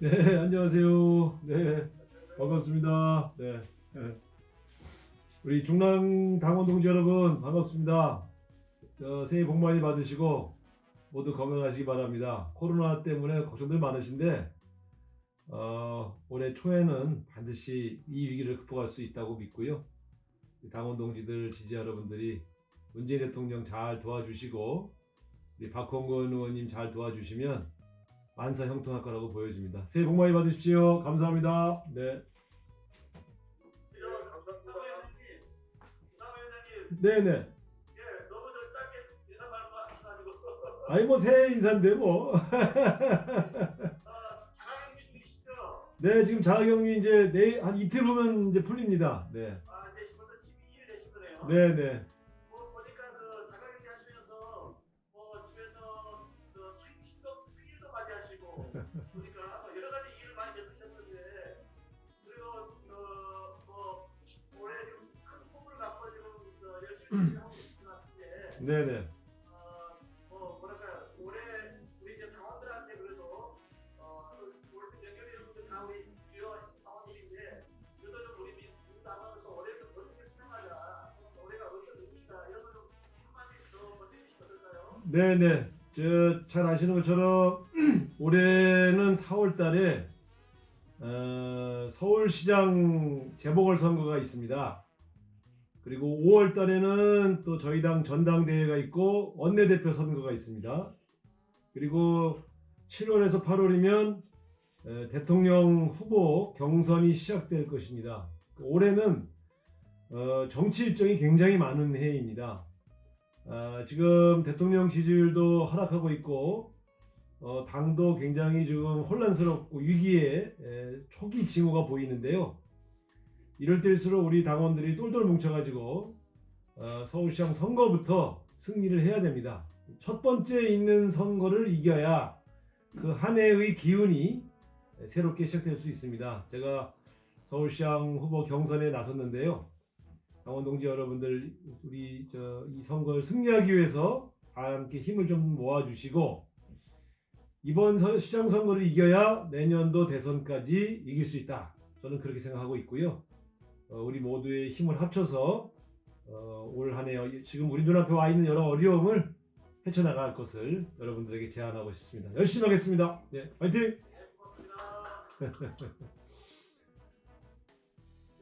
네, 안녕하세요. 네, 반갑습니다. 네, 네. 우리 중랑 당원 동지 여러분 반갑습니다. 어, 새해 복 많이 받으시고 모두 건강하시기 바랍니다. 코로나 때문에 걱정들 많으신데 어, 올해 초에는 반드시 이 위기를 극복할 수 있다고 믿고요. 당원 동지들 지지자 여러분들이 문재인 대통령 잘 도와주시고 우리 박홍근 의원님 잘 도와주시면 만사 형통할 거라고 보여집니다. 새해 복 많이 받으십시오. 감사합니다. 네. 사회자님, 사회자님, 네네. 예, 너무 저 짧게 인사 말씀 하시가지고 아니 뭐 새해 인사인데 뭐. 아? 네 지금 자가격리 이제 내일 한 이틀 후면 이제 풀립니다. 네. 아, 10월 12일 되신 거네요. 네네. 같은데. 네네. 어, 뭐 뭐랄까 올해 우리 이제 당원들한테 그래도 어, 올해 연결이 여러분들 다 우리 유효하신 당원들인데 그래도 좀 우리 민- 민주당으로서 올해를 어떻게 생각하자 올해가 어떤 의미가 이런 걸좀 한마디 더 건드리시면 어떨까요? 네네. 저 잘 아시는 것처럼 올해는 4월달에 어, 서울시장 재보궐선거가 있습니다. 그리고 5월 달에는 또 저희 당 전당대회가 있고 원내대표 선거가 있습니다. 그리고 7월에서 8월이면 대통령 후보 경선이 시작될 것입니다. 올해는 어, 정치 일정이 굉장히 많은 해입니다. 아, 지금 대통령 지지율도 하락하고 있고 어, 당도 굉장히 지금 혼란스럽고 위기의 에, 초기 징후가 보이는데요. 이럴 때일수록 우리 당원들이 똘똘 뭉쳐가지고 어, 서울시장 선거부터 승리를 해야 됩니다. 첫 번째 있는 선거를 이겨야 그 한 해의 기운이 새롭게 시작될 수 있습니다. 제가 서울시장 후보 경선에 나섰는데요. 당원 동지 여러분들 우리 저 이 선거를 승리하기 위해서 다 함께 힘을 좀 모아주시고 이번 서- 시장 선거를 이겨야 내년도 대선까지 이길 수 있다. 저는 그렇게 생각하고 있고요. 어, 우리 모두의 힘을 합쳐서 어, 올 한해 지금 우리 눈앞에 와 있는 여러 어려움을 헤쳐나갈 것을 여러분들에게 제안하고 싶습니다. 열심히 하겠습니다. 네, 화이팅! 네.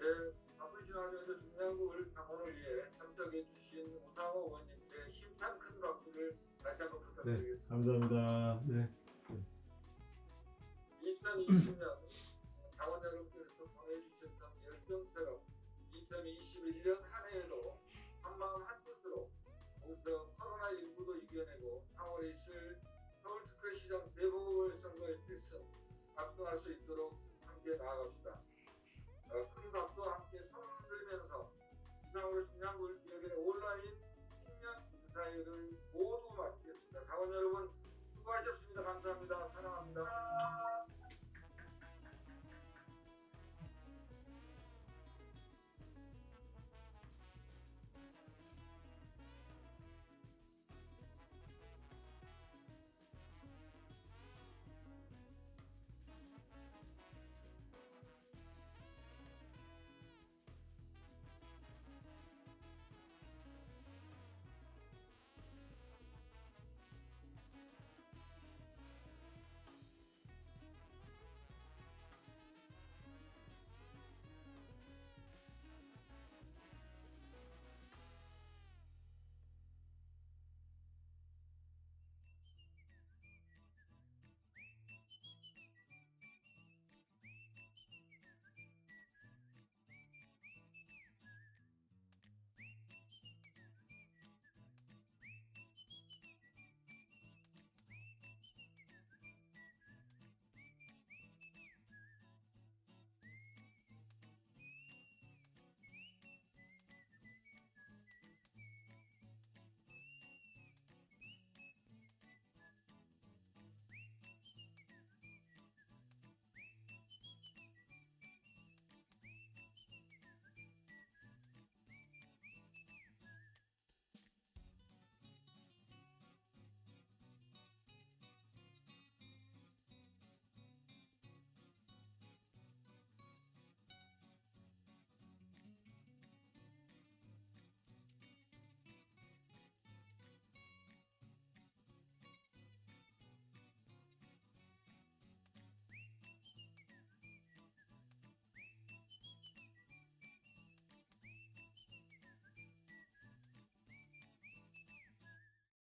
예, 바쁘신 와중에도 중량국을 당원을 위해 참석해 주신 우상호 의원님께 힘찬 큰 박수를 다시 한번 부탁드리겠습니다. 감사합니다. 네. 2020년 당원 여러분께서 보내주셨던 열정 처럼 2021년 한 해에도 한마음 한뜻으로 우선 코로나19도 이겨내고 4월에 있을 서울 특별시장 재보궐선거의 필승 압승할 수 있도록 함께 나아갑시다. 어, 큰 박수와 함께 손을 흔들면서 이상으로 중량구를 기억의 온라인 신년 인사회를 모두 마치겠습니다. 당원 여러분 수고하셨습니다. 감사합니다. 사랑합니다.